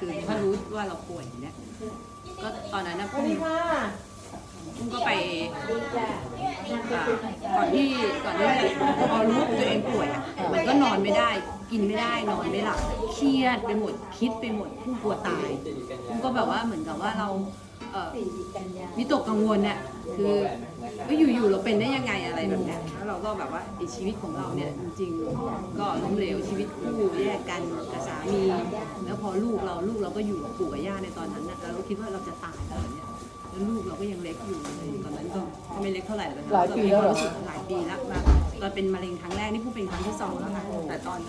คือถ้ารู้ว่าเราป่วยเนี่ยก็ตอนนั้นนะพี่พุ่งก็ไปอ่าก่อนที่ก่อนที่พอรู้ว่าตัวเองป่วยอะมันก็นอนไม่ได้ กินไม่ได้นอนไม่หลับเครียดไปหมดคิดไปหมดพุ่งกลัวตายพุ่งก็แบบว่าเหมือนกับว่าเรา เอ่อวิตกกังวลเนี่ยคือว่าอยู่ๆเราเป็นได้ยังไงอะไรแบบเนี้ยแล้วเราก็แบบว่าไอชีวิตของเราเนี่ยจริงๆก็ล้มเหลวชีวิตคู่แยกกันกับสามี แล้วพอลูกเราลูกเราก็อยู่กับปู่กับย่าในตอนนั้นนะแล้วเราคิดว่าเราจะตายแล้วเนี่ยแล้วลูกเราก็ยังเล็กอยู่เลยตอนนั้นก็ก็ไม่เล็กเท่าไหร่แต่หลายปีแล้วเหรอก็มีคามรู้สึกหลายปีแล้วมาตอนเป็นมะเร็งครั้งแรกนี่พูดเป็นครั้งที่สองแล้วค่ะแต่ตอน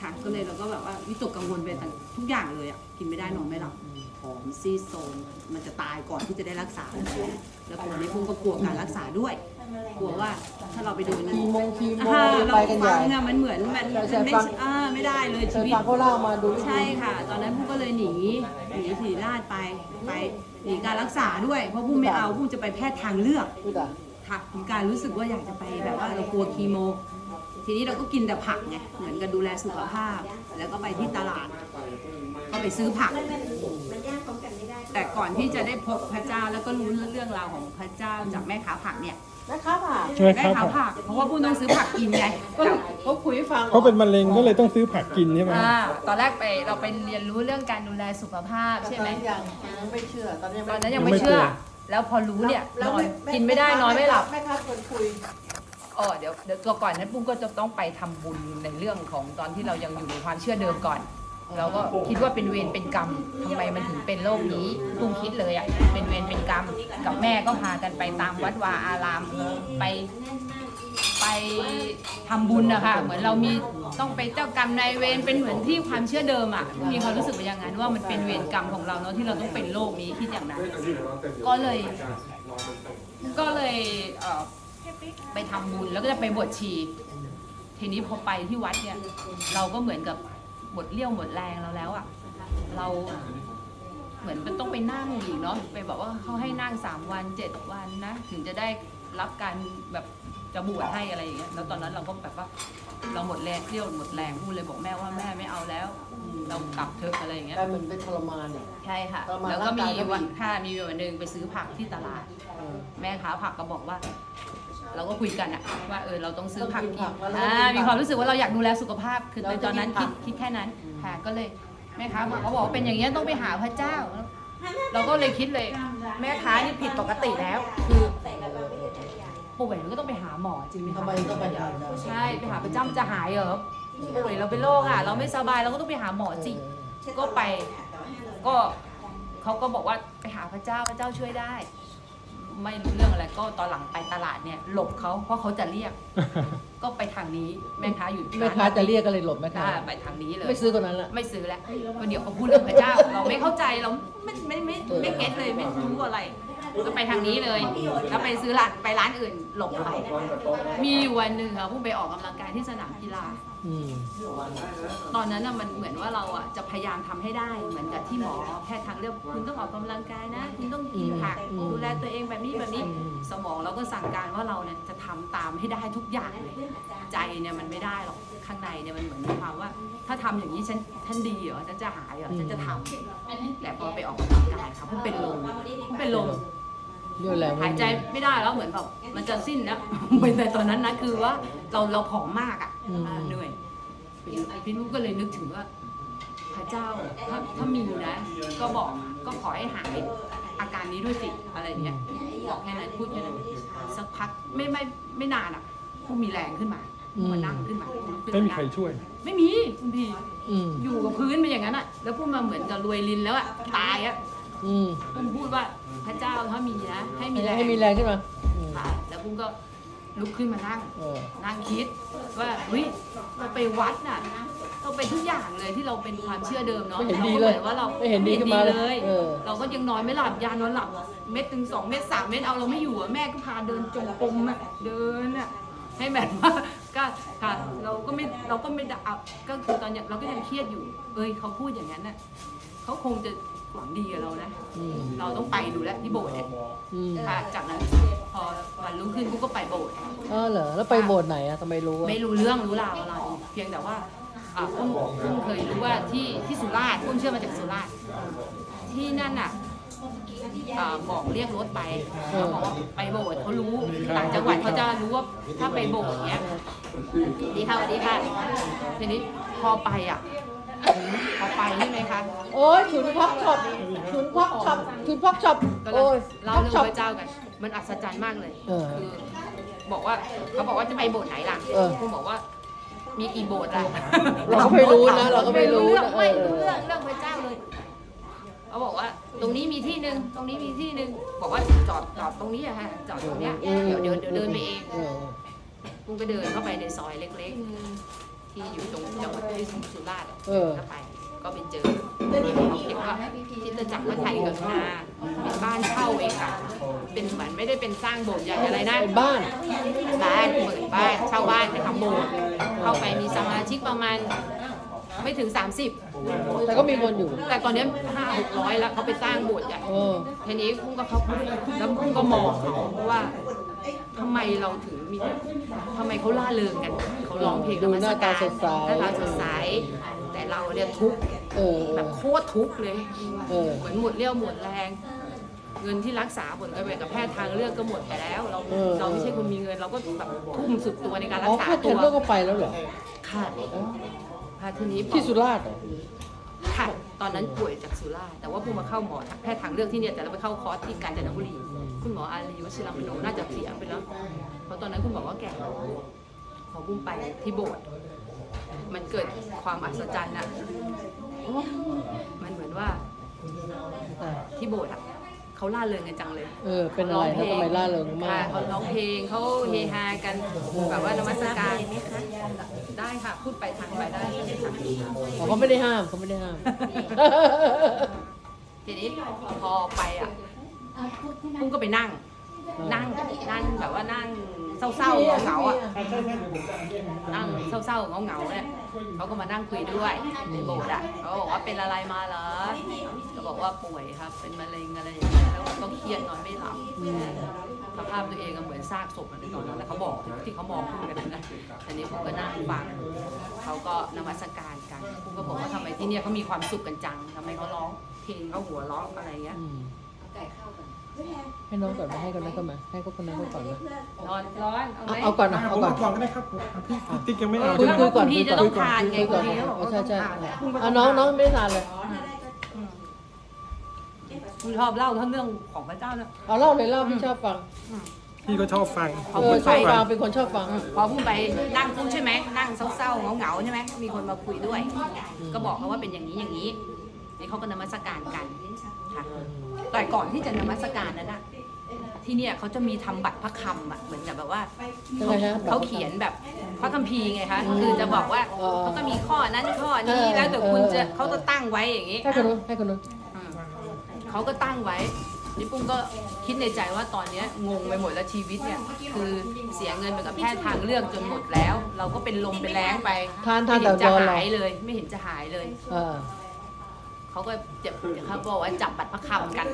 ค่ะก็เลยเราก็แบบว่าวิตกกังวลไปต่างทุกอย่างเลยอะกินไม่ได้นอนไม่หลับ ผอมซีดโซมมันจะตายก่อนที่จะได้รักษา แล้วคนนี้พุ่งก็กลัวการรักษาด้วย กลัวว่าถ้าเราไปโดนนั้นคีโมคีโมอ่าเราไปกันใหฟัญ่ งอะมันเหมือนมันใช่มันใช่ไม่ฟัง อ่าไม่ได้เลยเคชียวิต ฟังเขาเล่ามาดูวิธีใช่ค่ะ ตอนนั้นพุ่งก็เลยหนี หนีสีราชไป ไปหนีการรักษาด้วย เพราะพุ่งไม่เอาพุ่งจะไปแพทย์ทางเลือกพูดอะค่ะมีการรู้สึกว่าอยากจะไปแบบว่าเรากลัวคีโม ทีนี้เราก็กินแต่ผักไงเหมือนกับดูแลสุขภาพ แล้วก็ไปที่ตลาด ก็ไปซื้อผัก แต่ก่อนที่จะได้พบพระเจ้าแล้วก็รู้เรื่องราวของพระเจ้าจากแม่ค้าผักเนี่ยนะครับอะใช่ไหมแม่ครับค้าผักเพราะว่าพุ่งต้องซื้อผักกินไงก็เขาคุยให้ฟัง เขาเป็นมะเร็งก็เลยต้องซื้อผักกินใช่ไหมอ่าตอนแรกไปเราไปเรียนรู้เรื่องการดูแลสุขภาพใช่ไหมยังยังไม่เชื่อตอนนี้ตอนนั้นยังไม่เชื่อ แล้วพอรู้เนี่ยนอนกินไม่ได้นอนไม่หลับแม่ค้าคนคุยอ๋อเดี๋ยวเดี๋ยวตัวก่อนนั้นปุ้งก็จะต้องไปทำบุญในเรื่องของตอนที่เรายังอยู่ในความเชื่อเดิมก่อน เราก็คิดว่าเป็นเวรเป็นกรรมทำไมมันถึงเป็นโรคนี้ปุ้งคิดเลยอะเป็นเวรเป็นกรรม กับแม่ก็พากันไปตามวัดวาอารามไปไปทำบุญนะคะเหมือนเรามีต้องไปเจ้ากรรมนายเวรเป็นเหมือนที่ความเชื่อเดิมอะมีความรู้สึกเป็นอย่างนั้นว่ามันเป็นเวรกรรมของเราเนาะที่เราต้องเป็นโรคนี้คิดอย่างนั้น ก็เลย ก็เลยเไปทำบุญแล้วก็จะไปบวชชี ทีนี้พอไปที่วัดเนี่ย เราก็เหมือนกับ หมดเรี่ยวหมดแรงเราแล้วอะ่ะเราเหมือนมันต้องไปนั่งอีกเนาะไปบอกว่าเขาให้นั่งสามวันเจ็ดวันนะถึงจะได้รับการแบบจะบวชให้อะไรอย่างเงี้ยแล้วตอนนั้นเราก็แบบว่าเราหมดแรงเรี่ยวหมดแรงพูดเลยบอกแม่ว่าแม่ไม่เอาแล้วเรากลับเถอะอะไรอย่างเงี้ยกลายเหมือนเป็นทรมานเนี่ย ใช่ค่ะทรมานแล้วก็มีร่างกายก็มี วันค่ามีวันหนึ่งไปซื้อผักที่ตลาด เออแม่ค้าผักก็บอกว่า เราก็คุยกันอะว่าเออเราต้องซื้อผักต้องกิกินนผักแล้วเราอ่าต้องกินผักมีความรู้สึกว่าเราอยากดูแลสุขภาพ คือเราในตอนนั้นจะกิคินดผักคิดแค่นั้นค่ะก็เลยแม่ค้าผักเขาบอกว่าเป็นอย่างนี้ยต้องไปหาพระเจ้า เราก็เลยคิดเลย แม่ค้านี่ผิดปกติแล้ว คือป่วยมันก็ต้องไปหาหมอจริงไหมคะทำไมต้องไปหาหมอใช่ไปหาพระเจ้ามันจะหายเหรอป่วยเราเป็นโรคอะ เราไม่สบายเราก็ต้องไปหาหมอจริงก็ไป ก็เขาก็บอกว่าไปหาพระเจ้าพระเจ้าช่วยได้ ไม่รู้เรื่องอะไรก็ตอนหลังไปตลาดเนี่ยหลบเขาเพราะเขาจะเรียก ก็ไปทางนี้แม่ค้าอยู่แม่ค้าจะเรียกก็เลยหลบแม่ค้าอ่าไปทางนี้เลยไม่ซื้อคนนั้นละไม่ซื้อแล้ววันเดี๋ยวเขาพูดเรื่องพระเจ้า เราไม่เข้าใจเราไม่ไม่ไม่ไม่เก็ตเลยไม่รู้อะไร ก็ไปทางนี้เลย แล้วไปซื้อร้านไปร้านอื่นหลบไปมีอยู่วันหนึ่งค่ะผู้ไปออกกำลังกายที่สนามกีฬา อืม ตอนนั้นน่ะมันเหมือนว่าเราอะจะพยายามทำให้ได้เหมือนกับที่หมอแพทย์ทางเลือกคุณต้องออกกำลังกายนะ คุณต้องกินผักอืมดูแลตัวเองแบบนี้แบบนี้ อืม สมองเราก็สั่งการว่าเราเนี่ยจะทำตามให้ได้ทุกอย่างเลย ใจเนี่ยมันไม่ได้หรอกข้างในเนี่ยมันเหมือนมีความว่า ถ้าทำอย่างนี้ฉันฉันดีเหรอฉันจะหายเหรอฉันจะทำแต่พอไปออกกำลังกายค่ะเพิ่งเป็นลมเพิ่งเป็นลม เรี่ยวแรงหายใจไม่ได้แล้วเหมือนแบบมันจะสิ้นนะเป็นแต่ตอนนั้นนะคือว่าเราเราผอมมากอะอืม อ่าเหนื่อยพี่นุ๊กก็เลยนึกถึงว่า พระเจ้าถ้าถ้ามีนะ ก็บอกก็ขอให้หายอาการนี้ด้วยสิอะไรอย่างเงี้ยบอกแค่นั้นพูดแค่นั้นสักพักไม่ไม่ไม่นานอะผู้มีแรงขึ้นมามานั่งขึ้นมาลุกขึ้นไม่มีนั่งใครช่วย ไม่มีคุณพี่อืมอยู่กับพื้นไปอย่างนั้นอะ แล้วพูดมาเหมือนกับรวยลินแล้วอะตายอะ อืม ปุ้มพูดว่าพ ระเจ้าถ้ามีนะให้มีแรงให้มีแรงขึ้นมาอืมค่ะแล้วปุ้มก็ลุกขึ้นมานั่งเออนั่งคิดว่าเฮ้ยเราไปวัดน่ะเราเป็นทุกอย่างเลยที่เราเป็นความเชื่อเดิมเนาะไม่เห็นเราดีก็เลเหมืยอนว่าเราไม่เห็นดีขึ้นมาเลยเออเราก็ยังนอนไม่หลับยานอนหลับเม็ดถึงสองเม็ดสามเม็ดเอาเราไม่อยู่อะแม่ก็พาเดินจงกรมอะเดินอะให้แบบว่าก็ค่ะเราก็ไม่เราก็ไม่ได้เอาก็คือตอนเนี้ยเราก็ยังเครียดอยู่ เอ้ยเขาพูดอย่างนั้นน่ะเขาคงจะ หวังดีกับเรานะ อืมเราต้องไปดูแลที่โบสถ์เนี่ยอืมค่ะจากนั้นพอวันรุ่งขึ้นกูก็ไปโบสถ์ อ๋อเหรอแล้วไปโบสถ์ไหนอะทำไมรู้อะไม่รู้เรื่องรู้ราวอะไร เพียงแต่ว่าอ่าปุ้มปุ้มเคยรู้ว่าที่ที่สุราษฎร์ปุ้มเชื่อมาจากสุราษฎร์ที่นั่นอะอ่าบอกเรียกรถไปเขาบอกว่าไปโบสถ์เขารู้ต่างจังหวัดเขาจะรู้ว่าถ้าไปโบสถ์เนี้ยดีค่ะสวัสดีค่ะทีนี้พอไปอะ พอไปใช่ไหมคะโอ้ยชุนพักช็อปชุนพักช็อปชุนพักช็อปก็โอ้ยเล่าพักเรื่องช็อป พระเจ้ากัน มันอัศจรรย์มากเลยเออคือบอกว่าเขาบอกว่าจะไปโบสถ์ไหนล่ะเออคุณบอกว่า มีกี่โบสถ์ล่ะเราก็ไม่รู้นะเราก็ไม่รู้เรื่องนะไม่เออรู้เรื่องเรื่องพระเจ้าเลยเขาบอกว่า ตรงนี้มีที่หนึ่งตรงนี้มีที่หนึ่งบอกว่าจอดจอดตรงนี้อะฮะจอดตรงเนี้ยเดี๋ยวเดี๋ยวเดี๋ยวเดินไปเอง เออคุณก็เดินเข้าไปในซอยเล็กๆ ที่อยู่ตรงจังหวัดที่สุราษฎร์อะเออ ก็ไป ก็ไปเจอเขาเขียนว่าที่จะจักรพระไทยกับนาเป็นบ้านเช่าเองค่ะ เป็นเหมือนไม่ได้เป็นสร้างโบสถ์ใหญ่อะไรนะ เป็นบ้าน บ้านเปิดบ้านเช่าบ้านแต่ทำโบสถ์เข้าไปมีสมาชิกประมาณไม่ถึง 30 แต่ก็มีคนอยู่ แต่ตอนนี้ห้าหกร้อยแล้วเขาไปสร้างโบสถ์ใหญ่ เออ ทีนี้พุ่งก็เขาแล้วพุ่งก็มองเขาว่า ทำไมเราถึงมีทำไมเขาล่าเริงกันเขาร้องเพลงดูนมัสหน้าตาการสดใส หน้าตาสดใส แต่เราเนี่ยทุกข์เออ แบบโคตรทุกข์เลย เออ เหมือนหมดเรี่ยวหมดแรง เงินที่รักษาผลกระเบนกับแพทย์ทางเลือกก็หมดไปแล้ว เราเออ เราไม่ใช่คนมีเงิน เราก็แบบทุ่มสุดตัวในการรัอ๋อกษาแพทย์ตัเทรวนเนอร์ก็ไปแล้วเหรอค่ะพาทีนี้พอที่สุราษฎร์เหรอค่ะ ตอนนั้นป่วยจากสุราษฎร์แต่ว่าพุ่งมาเข้าหมอแพทย์ทางเลือกที่เนี่ยแต่เราไปเข้าคอร์สที่กาญจนบุรี คุณหมออารีวชิรมโนน่าจะเสียไปแล้ว เพราะตอนนั้นคุณหมอว่าแก่แล้วพอพุ่งไปที่โบสถ์มันเกิดความอัศจรรย์อะมันเหมือนว่าอะที่โบสถ์อะเขาล่าเริงกันจังเลย เออ เป็นอะไรเขาทำไมล่าเริงมาค่ะกเขาร้องเพลงเขาเฮฮากันแบบว่านมัสการได้ค่ะ พูดไปทางไปได้ใช่ไหมคะอ๋อเขาไม่ได้ห้ามเขาไม่ได้ห้าม ทีนี้พอไปอะ ปุ้งก็ไปนั่ง นั่งนั่งแบบว่านั่งเศร้าๆเหงาๆอะนั่งเศร้าๆเหงาๆเนี่ยเขาก็มานั่งคุยด้วยในโบสถ์อะเขาบอกว่าเป็นอะไรมาเหรอก็บอกว่าป่วยครับ เป็นมะเร็งอะไรอย่างเงี้ยแล้วก็เครียดนอนไม่หลับสภาพตัวเองก็เหมือนซากศพในตอนนั้นแล้วเขาบอกที่เขามองพูดกันนะอันนี้ผมก็นั่งฟังเขาก็นมัสการกันผมก็บอกว่าทำไมที่เนี่ยเขามีความสุขกันจังทำไมเขาร้องเพลงเขาหัวเราะอะไรเงี้ย อืมให้น้องก่อนมาให้คนนั้นก็มา ให้เขาคนนั้นก็ก่อนมาร้อนร้อนเอาไหมเอาก่อนนะผเอามก่อนเอาก่อนก็ได้ครับผมพี่พี่ติ๊กยังไม่เอาคุยใช่ไหมคุยก่อนบางทีคุยจะก่อนต้องทานไงคุยก่อนบางทีเขาบอกเออใช่ใช่ต้องทานแหละเอาน้องน้องไม่ได้ทานเลยคุณชอบเล่าทั้งเรื่องของพระเจ้านะเอาเล่าเลยเล่าพี่ชอบฟังพี่ก็ชอบฟังขอบเอคุอณชอบไปฟังเป็นคนชอบฟัง พอพูดไปนั่งพูดใช่ไหมนั่งเศร้าๆเหงาๆใช่ไหมมีคนมาคุยด้วย ก็บอกเขาว่าเป็นอย่างนี้อย่างนี้นี่เขาก็นมัสการกันค่ะ แต่ก่อนที่จะนมัสการนั้นนะที่เนี่ยเขาจะมีทำบัตรพระคำอะเหมือนกับแบบว่ายังไงฮะเขาเขียนแบบพระคัมภีร์ไงคะคือจะบอกว่าเออเขาก็มีข้อนั้นข้อนี้เออแล้วแต่คุณจะเออเขาจะตั้งไว้อย่างนี้ให้คนนู้นให้คนนู้นอืมเขาก็ตั้งไว้นี่ปุ้มก็คิดในใจว่าตอนเนี้ยงงไปหมดแล้วชีวิตเนี่ยคือเสียเงินไปกับแพทย์ทางเลือกจนหมดแล้ว เราก็เป็นลมเป็นแรงไปทานทานไม่แต่เห็นจะยอนเหรอหายเลย ไม่เห็นจะหายเลย เออเขาก็จะเขาบอกว่าจับบัตรพระคำกัน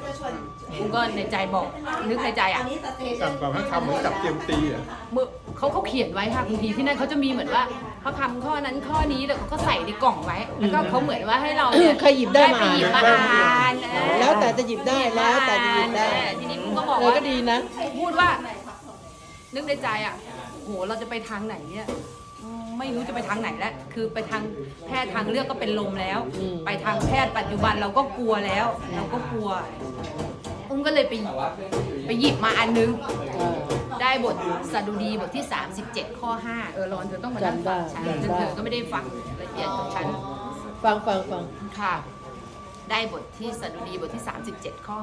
ปุ้มก็ในใจบอกนึกในใจอะจับแบบให้คำเหมือนจับเตรียมตีอะมือเขาเขาเขียนไว้ค่ะบางทีที่นั่นเขาจะมีเหมือนว่าพระคำข้อนั้นข้อนี้แล้วเขาก็ใส่ในกล่องไว้ แล้วก็เขาเหมือนว่าให้เราเนี่ยใครหยิบได้มาไปหยิบมาอ่านอ่านเออแล้วแต่จะหยิบได้แล้วแต่จะหยิบได้เออทีนี้ปุ้มก็บอกเออว่าก็ดีนะพูดว่า นึกในใจอะโหเราจะไปทางไหนเนี่ยอืม ไม่รู้จะไปทางไหนแล้ว คือไปทางแพทย์ทางเลือกก็เป็นลมแล้ว อืม ไปทางแพทย์ปัจจุบันเราก็กลัวแล้ว เราก็กลัว อุ้มก็เลยไปไปหยิบมาอันนึง เออ ได้บทสดุดีบทที่ 37 ข้อ 5 เออรอนเธอต้องมานั่งจำได้ฟังฉันจำได้ซึ่งเธอก็ไม่ได้ฟังละเอียดของฉัน ฟังฟังฟังค่ะ ได้บทที่สดุดีบทที่ 37 ข้อ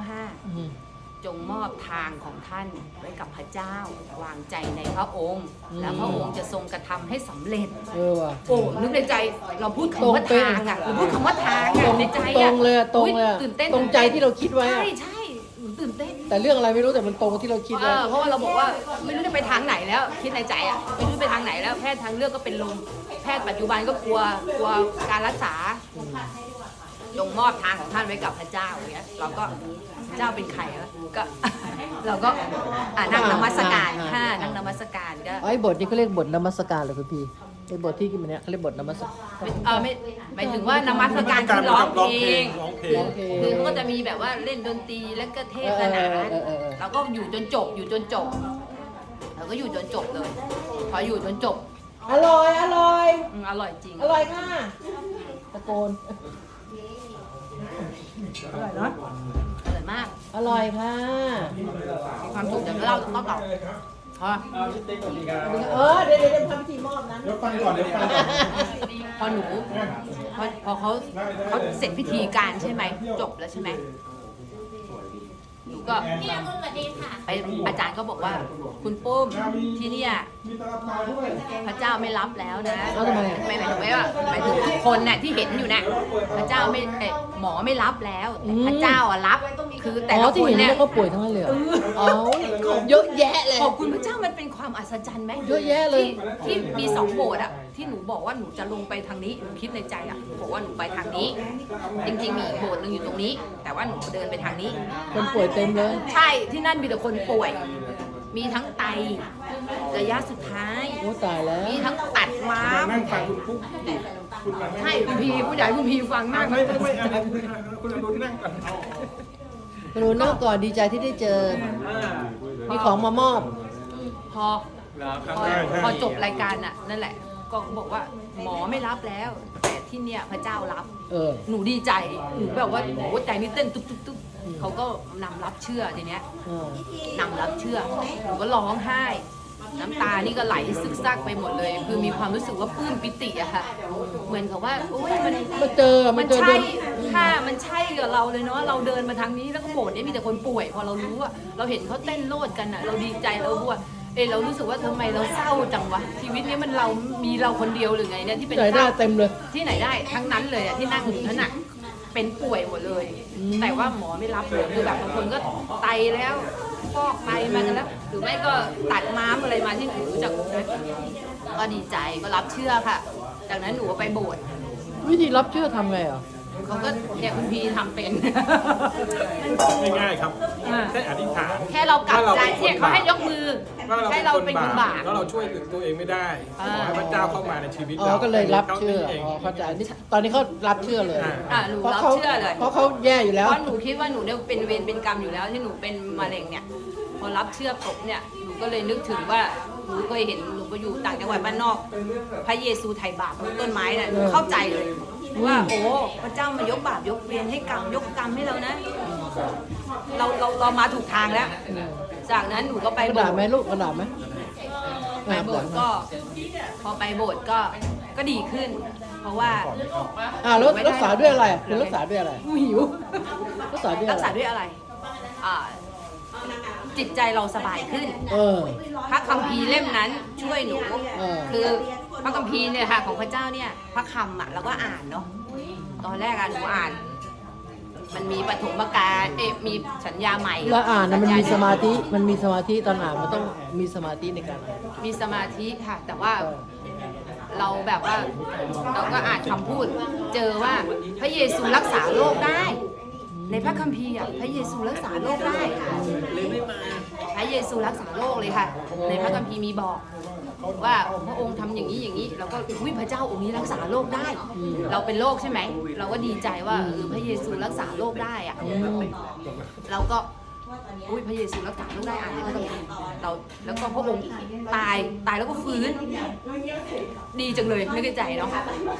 อืม 5 จงมอบทางของท่านไว้กับพระเจ้าวางใจในพระองค์อืมแล้วพระองค์จะทรงกระทำให้สำเร็จ เออว่ะ โอ้นึกในใจเราพูดตรงคำว่าเป๊ะ ทางอะเราพูดคำว่าทางตรอะงในใจตรอะงเลยอะตรงเลยอะอุ๊ตื่นเต้นตรงใจที่เราคิดไว้อะใช่ใช่หนูตื่นเต้นแต่เรื่องอะไรไม่รู้แต่มันตรงที่เราคิดเอไว้อเพราะว่าเราบอกว่าไม่รู้จะไปทางไหนแล้ว คิดในใจอะไม่รู้ไปทางไหนแล้วแพทย์ทางเลือกก็เป็นลมแพทย์ปัจจุบันก็กลัวกลัวการรักษา จงมอบทางของท่านไว้กับพระเจ้าอย่างเงี้ยเราก็พระเจ้าเป็นใครวะก็ เราก็อ่านั่งนมัสการค่ะนั่งนมัสการก็ไอ้บทนี้เขาเรียกบทนมัสการเหรอคุณพี่บไอ้บทที่กินมันเนี้ยเขาเรียกบทนมัสการเออไม่หมายถึงว่านมัสการคือร้องเพลงร้องเพลร้องงเพลงคือเขาก็จะมีแบบว่าเล่นดนตรีแล้วก็เทศนาเออเออเออเออเราก็อยู่จนจบอยู่จนจบเราก็อยู่จนจบเลย พออยู่จนจบ อร่อย อร่อยอืมอร่อยจริง อร่อยค่ะตะโกน อร่อยเนาะอร่อยมาก อร่อยค่ะ มีความสุขเดี๋ยวเล่าเล่าต่อพอเออเดี๋ยวเดี๋ยวเดี๋ยวทำพิธีมอบนั้นเดี๋ยวฟังก่อนเดี๋ยวฟังก่อนพอหนูพอพอเขาเขาเสร็จพิธีการใช่ไหมจบแล้วใช่ไหมหนูก็ พี่อรุณสวัสดีค่ะ ไปอาจารย์ก็บอกว่า คุณปุ้มที่เนี่ย มีตะลาปาด้วยพระเจ้าไม่รับแล้วนะเอาทำไมอะ ไม่หมายถึงว่าหมายถึงทุกคนน่ะที่เห็นอยู่น่ะพระเจ้าไม่เอ่อหมอไม่รับแล้วแต่พระเจ้าอะรับคือแต่อ๋ละอที่คนเห็นเนี่ยแล้วก็ป่วยทั้งนั้นเลยเหรออ๋อเยอะแยะเลย ขอบคุณพระเจ้ามันเป็นความอัศจรรย์ไหมเยอะแยะเลย ที่ที่มีสองโบสถ์อะที่หนูบอกว่าหนูจะลงไปทางนี้หนูคิดในใจอะบอกว่าหนูไปทางนี้ จริงๆมีอีกโบสถ์หนึงอยู่ตรงนี้ แต่ว่าหนูเดินไปทางนี้ คนป่วยเต็มเลย ใช่ที่นั่นมีแต่คนป่วย มีทั้งไตระยะสุดท้าย โอ้ตายแล้ว มีทั้งตัดม้าม นั่งฟังคุณปุ๊บคุณฟังใช่คุณพีผู้ใหญ่คุณพีฟังมากไม่ไม่ไม่อะไรคุณอนุนั่งก่อนกรุณนั่งก่อนดีใจที่ได้เจอมีของมามอบ พอพอพอจบรายการน่ะ นั่นแหละ ก็บอกว่าหมอไม่รับแล้ว แต่ที่เนี่ยพระเจ้ารับ เออ หนูดีใจ หนูแบบว่าโอ้ใจนี่เต้นตุ๊บตุ๊บตุ๊บ เขาก็นำรับเชื่อทีเนี้ยเออนำรับเชื่อหนูก็ร้องไห้ น้ำตานี่ก็ไหลซึกซักไปหมดเลย คือมีความรู้สึกว่าปลื้มปิติอะค่ะ เหมือนกับว่าโอ้ยมัน มาเจอมัมันนเจอใช่เดินค่ะมันใช่กับเราเลยเนาะ เราเดินมาทางนี้แล้วก็โบสถ์เนี่ยมีแต่คนป่วย พอเรารู้ว่าเราเห็นเขาเต้นโลดกันอะเราดีใจเรารู้ว่าเอยเรารู้สึกว่าทำไมเราเศร้าจังวะ ชีวิตนี้มันเรามีเราคนเดียวหรือไงเนี่ยที่เป็นไหนเศได้ร้าเต็มเลย ที่ไหนได้ทั้งนั้นเลยอะที่นั่งอยู่นั่นอะ เป็นป่วยหมดเลย แต่ว่าหมอไม่รับเลยคือแบบบางคนก็ไตแล้วฟอกไตมากันแล้ว หรือไม่ก็ตัดม้ามอะไรมาที่หนูรู้จักนะก็ดีใจก็รับเชื่อค่ะ จากนั้นหนูก็ไปโบสถ์วิธีรับเชื่อทำไงอะ เขาก็เนี่ยคุณพีทำเป็น ง่ายๆครับแค่อธิษฐานแค่เรากลับใจว่เนี่ยเขาให้ยกมือ ว่าเราให้เป็นเราคนเป็นคนบาบาปปแล้วเราช่วยเหลือตัวเองไม่ได้ขอ่า อให้พระเจ้าเข้ามาในชีวิตอ๋อเราก็เลยรับเชื่อท่านี้งอ๋อเข้าใจนี่ตอนนี้เขารับเชื่อเลยอ่าอะหนูเพราะรับเขาเชื่อเลย เพราะเขาแย่อยู่แล้ว เพราะหนูคิดว่าหนูเนี่ยเป็นเวรเป็นกรรมอยู่แล้วที่หนูเป็นมะเร็งเนี่ย พอรับเชื่อปุ๊บเนี่ยหนูก็เลยนึกถึงว่าหนูเคยเห็นหนูไปอยู่ต่างจังหวัดบ้านนอก พระเยซูไถ่บาปบนต้นไม้น่ะหนูเข้าใจเลย ว่าโอ้พระเจ้ามายกบาปยกเวรให้กรรมยกกรรมให้เรานะ เราเราเรามาถูกทางแล้ว จากนั้นหนูก็ไปกระโบดาสษถ์ไหมลูกกระดาษไหมไปโบสถ์ก็ พอไปโบสถ์ก็ก็ดีขึ้น เพราะว่าอ่าแล้วรักษาด้วยอะไรคุณรักษาด้วยอะไรหิว รักษาด้วยรัอะกไรษาด้วยอะไรอ่าจิตใจเราสบายขึ้น เออ พระคัมภีร์เล่มนั้นช่วยหนู เออ คือ พระคัมภีร์เนี่ยค่ะของพระเจ้าเนี่ยพระคำอะเราก็อ่านเนาะตอนแรกอะหนูอ่าน มันมีปฐมกาลเอ๊ะมีสัญญาใหม่แล้วอ่านนะมันมีสัญญสมาธิมันมีสมาธิตอนอ่านมันต้องมีสมาธิในการอ่านมีสมาธิค่ะ แต่ว่าเราแบบว่าเราก็อ่านคำพูด เจอว่าพระเยซูรักษาโรคได้ ในพระคัมภีร์อะพระเยซูรักษาโรคได้พระเยซูรักษาโรคเลยค่ะ ในพระคัมภีร์มีบอก ว่าพระองค์ทำอย่างนี้อย่างนี้เราก็อุ้ยพระเจ้าองค์นี้รักษาโรคได้ เราเป็นโรคใช่ไหมเราก็ดีใจว่าเออพระเยซูรักษาโรคได้อะเราก็อุ้ยพระเยซูรักษาโรคได้อ่านในพระคัมภีร์เราแล้วก็พระองค์ตายตายแล้วก็ฟื้น ดีจังเลยไม่เข้ใจเนาะ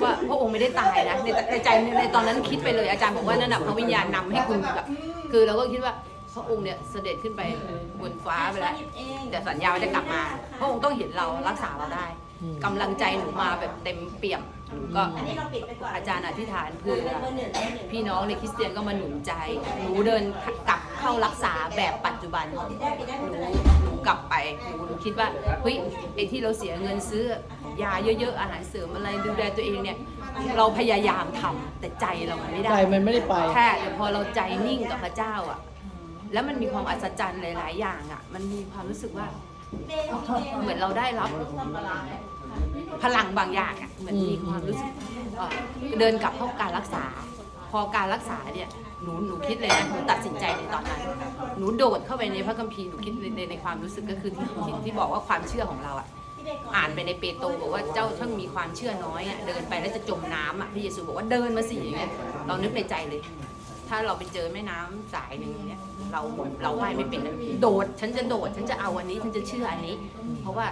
ว่าพระองค์ไม่ได้ตายนะในใจในตอนนั้นคิดไปเลยอาจารย์บอกว่านั่นน่ะพระวิญญาณนำให้คุณแบบคือเราก็คิดว่า พระองค์เนี่ยเสด็จขึ้นไปบนฟ้าไปแล้วแต่สัญญาว่าจะกลับมา พระองค์ต้องเห็นเรารักษาเราได้อืมกำลังใจหนูมาแบบเต็มเปี่ยมหนูก็อาจารย์อธิษฐานเพื่อพี่น้องในคริสเตียนก็มาหนุนใจหนูเดินกลับเข้ารักษาแบบปัจจุบันหนูหนูกลับไปหนูหนูคิดว่าเฮ้ยไอ้ที่เราเสียเงินซื้อยาเยอะๆอาหารเสริมอะไรดูแลตัวเองเนี่ยเราพยายามทำแต่ใจเรามันไม่ได้ใจมันไม่ได้ไปแค่แต่พอเราใจนิ่งกับพระเจ้าอะ แล้วมันมีความอัศจรรย์หลาย ๆ อย่างอะ มันมีความรู้สึกว่า เหมือนเราได้รับพลังบางอย่างอะเหมือนมีความรู้สึกเดินกลับเข้าการรักษา พอการรักษาเนี่ยหนูหนูคิดเลยนะหนูตัดสินใจในตอนนั้น หนูโดดเข้าไปในพระคัมภีร์หนูคิดในในในความรู้สึกก็คือที่ที่ที่บอกว่าความเชื่อของเราอะอ่านไปในเปโตรบอกว่าเจ้าช่างมีความเชื่อน้อยอะเดินไปแล้วจะจมน้ำอะพระเยซูบอกว่าเดินมาสิอย่างเงี้ยเรานึกในใจเลย ถ้าเราไปเจอแม่น้ำสายหนึ่งเนี่ย เราเราว่ายไม่เป็นนะโดด ฉันจะโดด ฉันจะเอาอันนี้ ฉันจะเชื่ออันนี้ เพราะว่า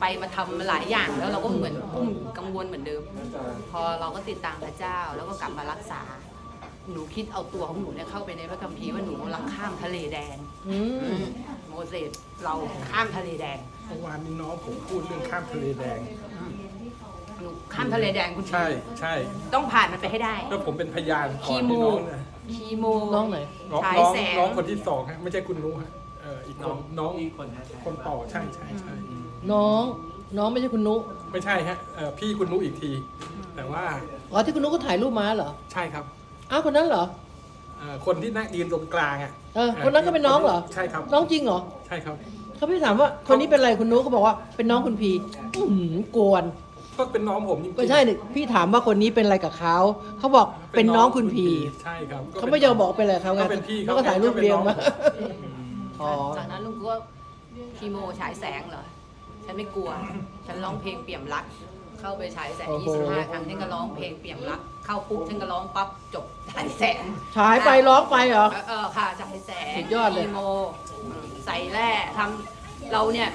ไปมาทำมาหลายอย่างแล้วเราก็เหมือนพุ่มกังวลเหมือนเดิม พอเราก็ติดตามพระเจ้าแล้วก็กลับมารักษา หนูคิดเอาตัวของหนูเนี่ยเข้าไปในพระคัมภีร์ว่าหนูกำลังข้ามทะเลแดงอืมโมเสสเราข้ามทะเลแดงเมื่อวานนี้น้องผมพูดเรื่องข้ามทะเลแดง หนูข้ามทะเลแดงคุณใช่ใช่ต้องผ่านมันไปให้ได้ แล้วผมเป็นพยานก่คีอนโม ที่น้องนะ คีโม น้องไหน น้องฉายน้องแสง น้องคนที่สองฮะไม่ใช่คุณนุ้ฮะเอออีกคนน้องอีกคนนะคนต่อใช่ใช่ใช่น้อง น้องไม่ใช่คุณนุไม่ใช่ฮะเอ่อพี่คุณนุ้อีกที แต่ว่าอ๋อที่คุณนุก็ถ่ายรูปมาเหรอ ใช่ครับอ้าวคนนั้นเหรอ เอ่อคนที่นั่งยืนตรงกลางอะเออคนนั้นก็เป็นน้องเหรอ ใช่ครับน้องจริงเหรอใช่ครับ เขาพี่ถามว่าคนนี้เป็นอะไรคุณนุก็บอกว่าเป็นน้องคุณพี อื้อหือกวน ก็เป็นน้องผมจริงๆก็ใช่นี่พี่ถามว่าคนนี้เป็นอะไรกับเขาเขาบอกเป็นน้องคุณพีใช่ครับเขาไม่ยอมบอกเป็นอะไรเขาไงก็เป็นพี่แล้วก็ถ่ายรูปเรียงมา อ๋อ จากนั้นลุงก็คีโมฉายแสงเหรอ ฉันไม่กลัว ฉันร้องเพลงเปี่ยมรัก เข้าไปฉายแสง โอ้โห 25 ครั้งฉันก็ร้องเพลงเปี่ยมรัก เข้าปุ๊บฉันก็ร้องปั๊บจบฉายแสงฉายไปร้องไปเหรอ เออเออค่ะฉายแสงสุดยอดเลย คีโมอืมใส่แร่ทำเราเนี่ย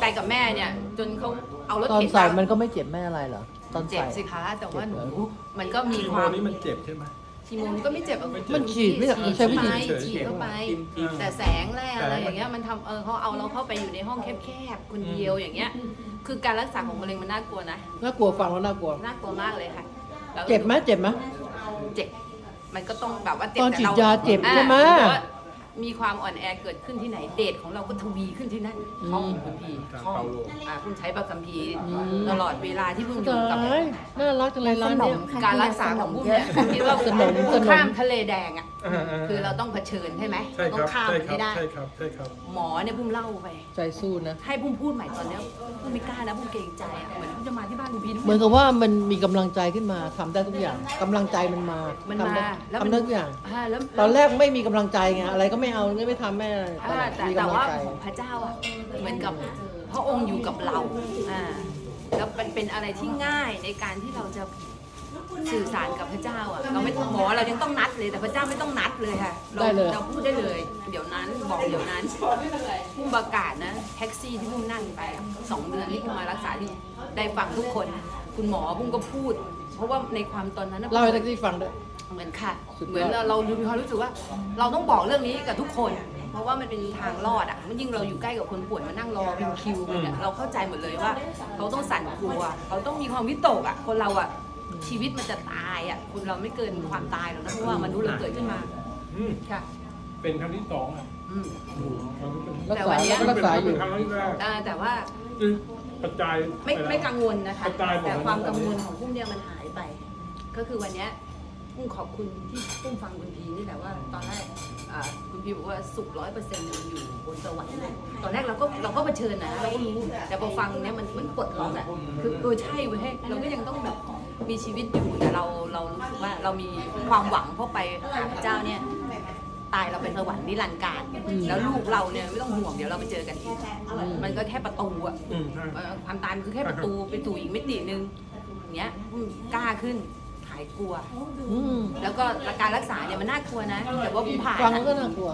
ไปกับแม่เนี่ย จนเขา เอารถตอนเข็นใส่มามันก็ไม่เจ็บไม่อะไรเหรอตอนเจ็บใส่ สิคะแต่ว่าหนูเจ็บเหรอ มันก็มีคีคโมวามนี้มันเจ็บใช่ไหม คีโมมันก็ไม่เจ็บอะไม่เจ็บมันฉีดไม่ใช่ฉีดใช้วิธีเข้าไปเฉยๆ ฉีดเข้าไปจิ้มจิ้มแต่แสงแร่อะไรอย่างเงี้ยมันทำเออเขาเอาเราเข้าไปอยู่ในห้องแคบๆคนเดียวอย่างเงี้ย คือการรักษาของมะเร็งมันน่ากลัวนะน่ากลัวฟังแล้วน่ากลัว น่ากลัวมากเลยค่ะแล้วเจ็บไหมเจ็บไหม เจ็บ มันก็ต้องแบบว่าเจ็บตอนแต่ฉีดเรายาเจ็บอ่ใช่ไหมแต่ว่า มีความอ่อนแอเกิดขึ้นที่ไหนเดทของเราก็ทวีขึ้นที่นั่นอืมห้องคุณพีทางห้องเปาโลอ่าคุณใช้ประคัมภีร์อืมตลอดเวลาที่เพิ่งอยู่ตากับยน่ารักจังเลยร้านเนี้ยการรักษาของผู้เนี่ยคิดว่าสนมสนมข้ามทะเลแดงอะอ่าๆคือเราต้องเผชิญใช่ไหมใช่เราคต้อรังบข้ามใช่มันครัให้บได้ใช่ครับใช่ครับหมอเนี่ยพุ่มเล่าไปใจสู้นะให้พุ่มพูดใหม่ตอนเนี้ยพุ่มไม่กล้านะพุ่มเกรงใจอะเหมือนพุ่มจะมาที่บ้านคุณพีทุกเหมือนกับว่ามันมีกำลังใจขึ้นมาทำได้ทุกอย่างกำลังใจมันมามันทำมาได้แล้วทำได้ทุกอย่างอ่าแล้วตอนแรกไม่มีกำลังใจไงอะไรก็ไม่เอาไม่ไม่ทำไม่อะไรตอนอ่าหลังแต่มีแต่กำลังว่าใจของพระเจ้าอะเหมือนกับพระองค์อยู่กับเราอ่าแล้วมันเป็นอะไรที่ง่ายในการที่เราจะสื่อสารกับพระเจ้าอะเราไม่ต้องหมอเรายังต้องนัดเลยแต่พระเจ้าไม่ต้องนัดเลยค่ะเราได้เลย เราพูดได้เลย เดี๋ยวนั้นบอกเดี๋ยวนั้นพุ่มประกาศนะแท็กซี่ที่พุ่มนั่งไปอะสองเดือนที่พุ่มมารักษาที่ได้ฟังทุกคน คุณหมอพุ่มก็พูด เพราะว่าในความตอนนั้นนะเล่าให้แท็กซี่ฟังด้วย เหมือนค่ะ สุดยอด เหมือนเราเรามีความรู้สึกว่าเราต้องบอกเรื่องนี้กับทุกคน เพราะว่ามันเป็นทางรอดอะมันยิ่งเราอยู่ใกล้กับคนป่วยมานั่งรอเป็นคิวกันเนี่ยเราเข้าใจหมดเลยว่า เขาต้องสั่นกลัว เขาต้องมีความวิตกอะ คนเราอะชีวิตมันจะตายอะคนเราไม่เกินความตายหรอกนะเพราะว่ามนุษย์เราเกิดขึ้นมาอืมค่ะ เป็นครั้งที่สองอะอืมดูเราก็เป็นรักแต่ษาวันเนี้ย รักษาอยู่ เป็นครั้งที่แรกอ่าแต่ว่า คือ กระจายไม่ปแล้ว ไม่กังวลนะคะ กระจายหมดแต่แล้วความกังวลของพุ่มเนี่ยมันหายไป ก็คือวันเนี้ยพุ่มขอบคุณที่พุ่มฟังคุณพีนี่แหละว่าตอนแรกอ่าคุณพีบอกว่าสุขร้อยเปอร์เซ็นต์มันอยู่บนสวรรค์เลยตอนแรกเราก็เราก็เผชิญนะเราก็รู้แต่พอฟังเนี้ยมันเหมือนปลดล็อกอะคือเออใช่เว้ยเราก็ยังต้องแบบมีชีวิตอยู่แต่เราเรารู้สึกว่าเรามีความหวังเพราะไปหาพระเจ้าเนี่ย ตายเราไปสวรรค์นิรันดร์การแล้วลูกเราเนี่ยไม่ต้องห่วงเดี๋ยวเราไปเจอกันอีกมันก็แค่ประตูอะอืมใช่เอ่อความตายมันคือแค่ประตูไปสู่อีกมิติหนึ่งอย่างเงี้ยอืมกล้าขึ้นหายกลัว อืมแล้วก็การรักษาเนี่ยมันน่ากลัวนะ แต่ว่าผู้ผ่านฟังนะแล้วก็น่ากลัว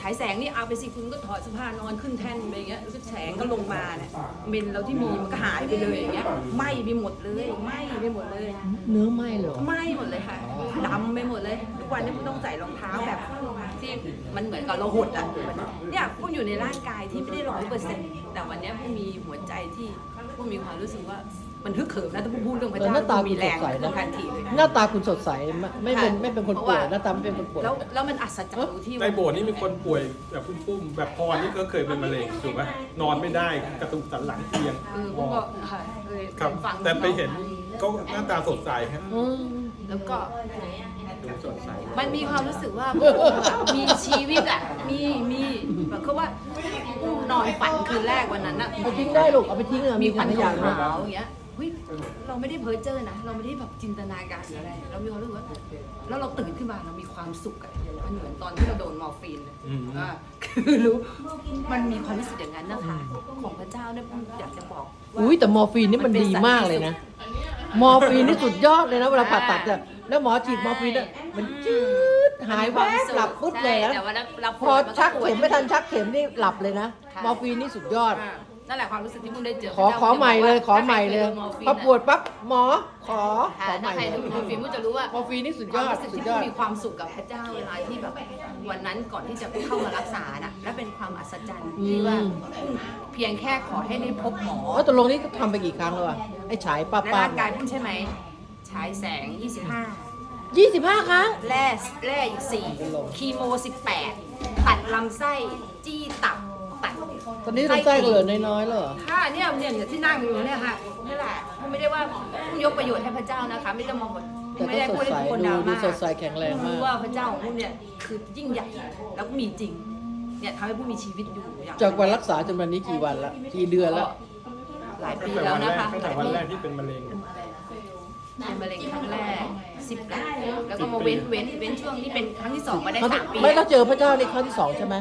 ฉายแสงนี่เอาไปสิคุณก็ถอดเสื้อผ้านอนขึ้นแท่นไปอย่างเงี้ยแล้วก็แสงก็ลงมาเนี่ยเมนเราที่มีมันก็หายไปเลยอย่างเงี้ยไหม้ไปหมดเลยไหม้ไปหมดเลยเนื้อไหมเหรอไหม้หมดเลยค่ะดำไปหมดเลย ทุกวันนี้คุณต้องใส่รองเท้าแบบที่มันเหมือนกับเราหดอะเนี่ยพวกอยู่ในร่างกายที่ไม่ได้ร้อยเปอร์เซ็นต์แต่วันนี้พวกมีหัวใจที่พวกมีความรู้สึกว่า มันฮึกเหิมนะถ้าพูดเรื่องพระเออเจ้าหน้าตามีแรงคุณสดใสนะทันทีเลยหน้าตาคุณสดใสไม่ไม่เป็นค่ะไม่เป็นคนเพราะป่วยว่าหน้าตาไม่เป็นคนป่วยแล้วแล้วมันอัศจรรย์ตรงที่ในว่าโบสถ์นี่มีคนป่วยแบบปุ้มๆแบบพรนี่ก็เคยเป็นมะเร็งถูกไหมนอนไม่ได้กระตุกสันหลังเอียงเออผมก็ค่ะเคยครับฟังแต่ไปเห็นก็หน้าตาสดใสครับอืมแล้วก็ดูสดใสมันมีความรู้สึกว่าพวกผมอะมีชีวิตอะ มีมีแบบเขาว่าอุ้มนอนฝันคืนแรกวันนั้นอะเอาทิ้งได้ลูกเอาไปทิ้งเลยมีมีควันขขยะนะาวๆอย่างเงี้ย เฮ้ยเราไม่ได้เพ้อเจ้อนะ เราไม่ได้แบบจินตนาการหรืออะไร เรามีความรู้สึกว่าแล้วเราตื่นขึ้นมาเรามีความสุขอะมันเหมือนตอนที่เราโดนมอร์ฟีนเลยอืม อ่าคือรู้มันมีความรู้สึกอย่างนั้นนะคะของพระเจ้าเนี่ยอยากจะบอกว่า อุ้ยแต่มอร์ฟีนนี่มันดีมากเลยนะ มอร์ฟีนนี่สุดยอดเลยนะเวลาผ่าตัดอะแล้วหมอฉีดมอร์ฟีนอะมันจืดหายแวบหลับปุ๊บเลยนะใช่แต่ว่าเราพอชักเข็มไม่ทันชักเข็มนี่หลับเลยนะ มอร์ฟีนนี่สุดยอด อ่า นั่นแหละความรู้สึกที่พุ่งได้เจอขอขอใหม่เลยขอใหม่เลยพอปวดปั๊บหมอขอขค่ะอใหถ้าม่ใครเลดูยมอร์ฟีนพุ่งจะรู้ว่ามอร์ฟีนนี่สุดยวคาอมดรู้สึกสุดที่ยอดมีความสุขกับพระเจ้าเวลาที่แบบวันนั้นก่อนที่จะเข้ามารักษาน่ะและเป็นความอัศจรรย์ที่ว่าเพียงแค่ขอให้ได้พบหมออ๋อตกลงนี่ทำไปกี่ครั้งแล้วอะไอ้ฉายป้าในป้าร่างกายพุ่งใช่ไหมฉายแสง 25ยี่สิบห้าครั้งแร่แร่อีก4คีโม 18 ตัดลำไส้จี้ตับ ตัดตอนนี้ลำไส้ก็เหลือน้อยๆแล้วเหรอค่ะเนี่ยเนี่ยเนี่ยที่นั่งอยู่เนี่ยค่ะนี่แหละไม่ได้ว่าพุ่งยกประโยชน์ให้พระเจ้านะคะ ไม่ต้องมาบอกแต่ไม่ก็ได้สพูดดให้ใสทุกคนดูดราดูม่าสดใสแข็งแรงมารู้กว่าพระเจ้าของพุ่งเนี่ยคือยิ่งใหญ่แล้วก็มีจริง เนี่ยทำให้ผู้มีชีวิตอยู่อย่างจากวันรักษาจนวันนี้กี่วันละกี่เดือนละหลายปีตั้งแต่แล้ววันแรนะกคะตั้งแต่วันแรกที่เป็นมะเร็ง เป็นมะเร็งครั้งแรกสิบแปดแล้วก็มาเว้นเว้นเว้นช่วงที่เป็นครั้งที่สองมาได้เขาสามปีไม่ต้องเจอพระเจ้าในครั้งที่สองใช่ไหม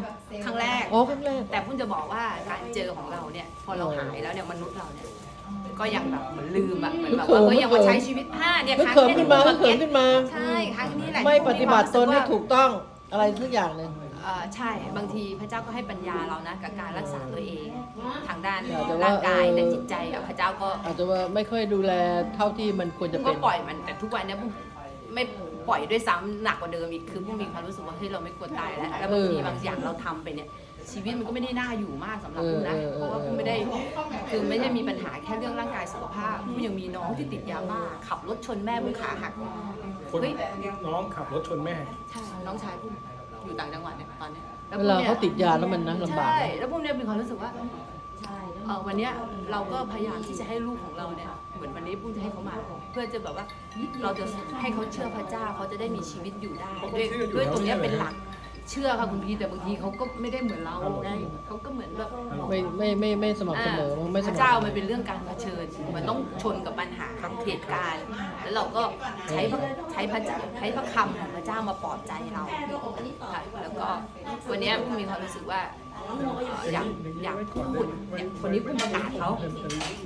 ครั้งแรกอ๋อครั้งแรก แต่พุ่นจะบอกว่าการเจอของเราเนี่ย พอเราหายแล้วเนี่ยมนุษย์เราเนี่ยก็ยังแบบเหมือนลืมอะเหมือนแบบว่าเขิมก็ยังมาใช้ชีวิตห้าเนี่ยฮึกครั้งเขิมนี้ขึ้นมาฮึกเขิมขึ้นมา ใช่ครั้งนี้แหละไม่ปฏิบัติตนให้ที่ถูกต้องอะไรทุกอย่างเลยเอ่อใช่บางทีพระเจ้าก็ให้ปัญญาเรานะกับการรักษาตัวเอง ทางด้านแต่ว่าร่างกายเออและจิตใจอะพระเจ้าก็อาจจะว่าไม่ค่อยดูแลเท่าที่มันควรจะก็เป็น ปล่อยมันแต่ทุกวันเนี้ยพุ่งไม่ปล่อยด้วยซ้ำหนักกว่าเดิมอีกคือพุ่งมีความรู้สึกว่าเฮ้ยเราไม่ควรตายแล้วแล้วบางทีเออบางอย่างเราทำไปเนี่ยชีวิตมันก็ไม่ได้น่าอยู่มากสำหรับพุ่งนะเออเออเออ เพราะว่าพุ่งไม่ได้คือไม่ได้มีปัญหาแค่เรื่องร่างกายสุขภาพพุ่งยังมีน้องที่ติดยาบ้าขับรถชนแม่พุ่งขาหักคนเฮ้ยน้องขับรถชนแม่ ใช่น้องชายพุ่ง อยู่ต่างจังหวัดเนี่ยตอนเนี้ยแเวลาพุ่งนี่ยเขาติดยาแล้วมันนะลำบากใช่นะแล้วพวกเนี้ยมีความรู้สึกว่าเออวันเนี้ยเราก็พยายามที่จะให้ลูกของเราเนี่ยเหมือนวันนี้พุ่งจะให้เขามา เพื่อจะแบบว่าเราจะให้เขาเชื่อพระเจ้าเขาจะได้มีชีวิตอยู่ได้เขาก็ด้วยเชื่ออยู่ด้วยแล้วตรงเนี้ยใช่ไหมเป็นหลักเชื่อค่ะคุณพี่แต่บางทีเขาก็ไม่ได้เหมือนเราไงเขาก็เหมือนแบบ ไม่ไม่ไม่ไม่สม่ำเสมอมันไม่พสระม่ำเจ้าเสมมันอเป็นเรื่องการเผชิญ มันต้องชนกับปัญหา เหตุการณ์ แล้วเราก็ใช้พระใช้พระเจ้าใช้พระคำของพระเจ้ามาปลอบใจเราค่ะแล้วก็วันเนี้ยพุ่มมีความรู้สึกว่าเอ่ออยากอยากพูดเนี่ยคนนี้พุ่มประกาศเขา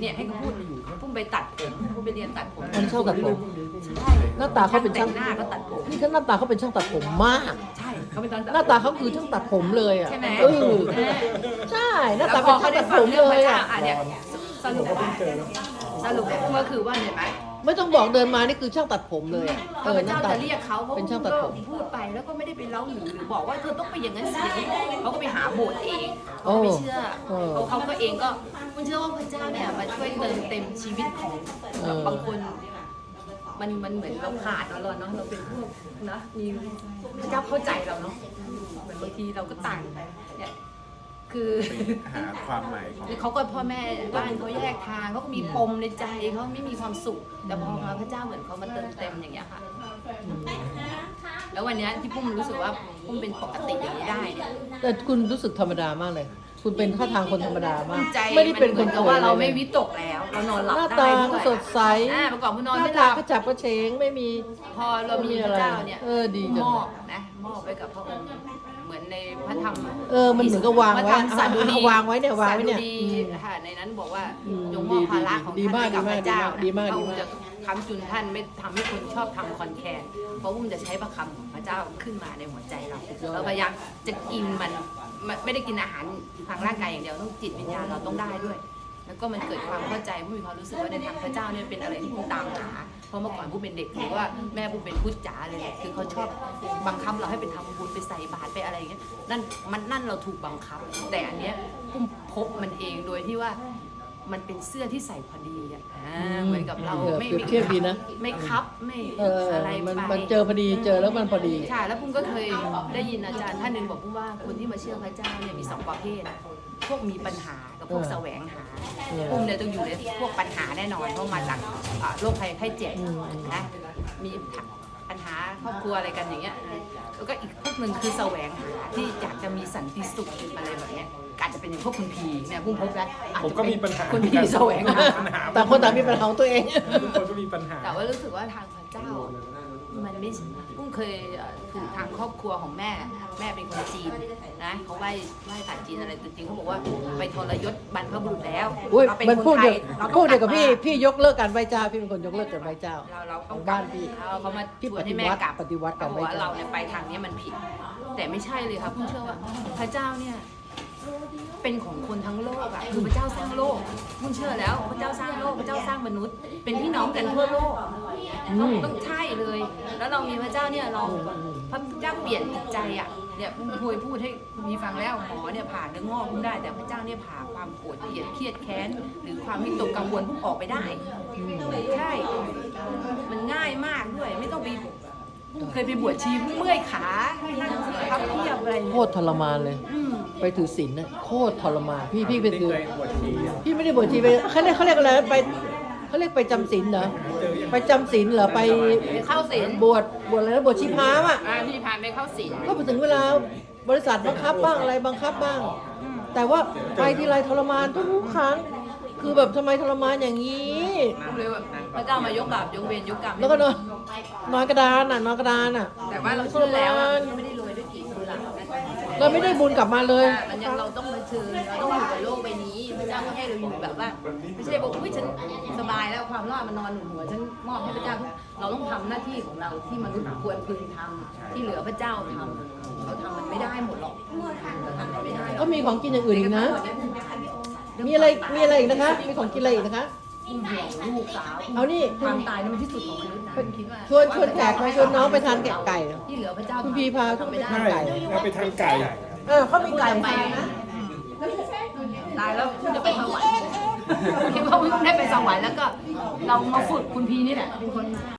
เนี่ยให้เขาพูดพุ่มไปตัดผมพุ่มไปเรียนตัดผมมันชอบตัดผมใช่หน้าตาเขาเป็นช่างแต่งหน้าก็ตัดผมนี่เขาหน้าตาเขาเป็นช่างตัดผมมาก ใช่เขาเป็นตอนหน้าตาเขาคือช่างตัดผมเลยอะใช่ไหมเออใช่หน้าแล้วตาพเป็อนเขาช่างได้ตัดฟัผงมเรื่องเลพระยเจ้าอะอะเนี่ยสรุปเรา เพิ่งเจอแล้วสรุปก็คือว่าเห็นไหมไม่ต้องบอกเดินมานี่คือช่างตัดผมเลยอะพระเจ้าจะเรียกเขาเพราะเป็นช่างตัดผมก็พูดไปแล้วก็ไม่ได้ไปเล่าหรือหรือบอกว่าเธอต้องไปอย่างนั้นสิอย่างนี้เขาก็ไปหาโบสถ์เองโอ้เขาไม่เชื่อเออเขาเขาก็เองก็คุณเชื่อว่าพระเจ้าเนี่ยมาช่วยเติมเต็มชีวิตของเออ บางคน มันมันเหมือนเราขาดเราเนาะเราเป็นพวกนะมีพระเจ้าเข้าใจเราเนาะเหมือนบางทีเราก็ต่างเนี่ย คือหาความหมายของคือเขาก็พ่อแม่บ้านเขาแยกทางเขาก็มีปมในใจเขาไม่มีความสุข แต่พอมาพระเจ้าเหมือนเขามาเติมเต็มอย่างเงี้ยค่ะ แล้ววันเนี้ยที่ปุ้มรู้สึกว่าปุ้มเป็นปกติอย่างนี้ได้เนี่ย แต่คุณรู้สึกธรรมดามากเลย คุณเป็นท่าทางคนธรรมดามาก ใจไม่ได้เป็นหคมือนกับป่วยว่าเราลยไม่วิตกแล้วเรานอนหลับหน้าได้ตาด้ก็วยสดใสอ่าประกอบผู้นอนหน้าไม่หตาลับกระจับกระเฉงไม่มีพอเรามีพระเจ้าเนี่ยเออดีจังมอบนะมอบไว้กับพระองค์เห มือนในพระธรรมเออมันเหมือนกับวางไว้พระธรรมสัตว์ดีวางไว้เนี่ยวางไว้เนี่ยสัตว์ดีอืมค่ะในนั้นบอกว่าอืมจงมอบภาระของดีท่านมากให้กับพระเจ้าดีมากนะพระดีองมากค์จะคำจุนท่านไม่ทำให้คนชอบทำคอนแคนเพราะอุ้มจะใช้พระคำของพระเจ้าขึ้นมาในหัวใจเราเราพยายามจะกินมันไม่ไม่ได้กินอาหารทางร่างกายอย่างเดียวต้องจิตวิญญาณเราต้องได้ด้วย แล้วก็มันเกิดความเข้าใจผู้มีความรู้สึกว่าในทางพระเจ้าเนี่ยเป็นอะไรที่ผู้ตามหาเพ ราะเมื่อก่อนผู้เป็นเด็กหรือว่าแม่ผู้เป็นพุทธจ๋าเลยแหละคือเขาชอบบังคับเราให้ไปทำบุญไปใส่บาตรไปอะไรอย่างเงี้ยนั่นมันนั่นเราถูกบังคับ แต่อันเนี้ยผู้พบมันเองโดยที่ว่ามันเป็นเสื้อที่ใส่พอดีอะอ่าเหมือนกับเราเออไม่เปรียบเทียบดีนะไม่คับไม่เอออะไรมันไปมันเจอพอดีเจอแล้วมันพอดีใช่แล้วปุ้มก็เคยได้ยินอาจารย์ท่านหนึ่งบอกปุ้มว่าคนที่มาเชื่อพระเจ้าเนี่ยมีสองประเภทพวกมีปัญหา กับพวกเออแสวงหาเออปุ้มเนี่ยต้องอยู่ในพวกปัญหาแน่นอนเพราะมาจากอ่าโรคภัยไข้เจ็บอืมนะมีปัญหาครอบครัวอะไรกันอย่างเงี้ยแล้วก็อีกพวกหนึ่งคือแสวงหาที่อยากจะมีสันติสุขอะไรแบบเนี้ยอาจจะเป็นอย่างพวกคุณพีเนี่ยพุ่งพบแล้วอาจผมจะก็เป็นมีปัญหาคุณพีแสวงหา ปัญหาต่างคนต่างมีปัญหาของตัวเอง ทุกคนก็มีปัญหา แต่ว่ารู้สึกว่าทางพระเจ้า มันไม่พุ่งเคยเอ่อถูกทางครอบครัวของแม่ แม่เป็นคนจีนนะเขาไหว้ไหว้ศาสตร์จีนอะไรจริงๆเขาบอกว่าไปทรยศบรรพบุรุษแล้วอุ้ยเราเป็นมันคนพูดไทเดียยวเราต้องพูดเดียวกับลัพี่มาพี่ยกเลิกการไหว้เจ้าพี่เป็นคนยกเลิกการไหว้เจ้าเราเราต้องบ้านพี่เขาเขามาที่ชวนให้แม่กลับปฏิวัติปฏิวัติกันเขาบอกว่าไม่ใช่เราเนี่ยไปทางนี้มันผิด แต่ไม่ใช่เลยค่ะพุ่งเชื่อว่าพระเจ้าเนี่ย เป็นของคนทั้งโลกอะคือพระเจ้าสร้างโลกพุ่งเชื่อแล้วพระเจ้าสร้างโลกพระเจ้าสร้างมนุษย์ เป็นพี่น้องกันทั่วโลกต้องต้องใช่เลย แล้วเรามีพระเจ้าเนี่ยเราพระเจ้าเปลี่ยนจิตใจอะเนี่ยพุ่งคุยพูดให้มีฟังแล้วหมอเนี่ยผ่าเนื้องอกพุ่งได้ แต่พระเจ้าเนี่ยผ่าความโกรธเกลียดเครียดแค้น หรือความวิตกกังวลพุ่งออกไปได้ใช่มันง่ายมากด้วยไม่ต้องไป เคยไปบวชชีเมื่อยขานั่งพับเพียบอะไรโคตรทรมานเลย อืมไปถือศีลน่ะโคตรทรมานพี่พี่ไปที่ถือเคยบวชชีอะพี่ไม่ได้บวชชีไปเขาเรียกเขาเรียกอะไรนะไปเขาเรียกไปจำศีลเหรอไปจำศีลเหรอไปไปเข้าศีลบวชบวชอะไรนะบวชชีพรามอะ อ่าพี่พานไปเข้าศีลก็ไปถึงเวลาบริษัทบังคับบ้างอะไรบังคับบ้าง แต่ว่าไปทีไรทรมานทุกครั้ง คือแบบทำไมทรมานอย่างนี้เลยแบบพระเจ้ามายกกราบยกเวรยกกรรมแล้วก็นอน นอนกระดานอะนอนกระดานอะ แต่ว่าเราเชื่อแล้วอะเราไม่ได้รวยด้วยกี่บุญหลักนะเราไม่ได้บุญกลับมาเลยมันยังเราต้องเผชิญเราต้องอยู่กับโลกใบนี้พระเจ้าก็ให้เราอยู่แบบว่า ไม่ใช่บอกอุ้ยฉันสบายแล้วความรอดมันนอนหนุนหัวฉันมอบให้พระเจ้าเราต้องทำหน้าที่ของเราที่มนุษย์ควรพึงทำที่เหลือพระเจ้าทำเราทำมันไม่ได้หมดหรอกเราทำมันไม่ได้หรก็อกมีของกินอย่างอื่นอีกนะ มีอะไรมีอะไรอีกนะคะ มีของกินอะไรอีกนะคะ ห่วงลูกสาวเอานี่ ความตายนี่มันที่สุดของมนุษย์ นะคิดว่าชวนชวนแขกชวนน้องไปทานแกะไก่ที่เหลือพระเจ้าคุณพีพาทุกทำไปไม่ได้ทานใช่เราไปทานไก่ เออเขามีไก่ไปทานนะตายแล้วคุณจะไปสวรรค์คิดว่าคุณได้ไปสวรรค์แล้วก็เรามาฝึกคุณพีนี่แหละเป็นคน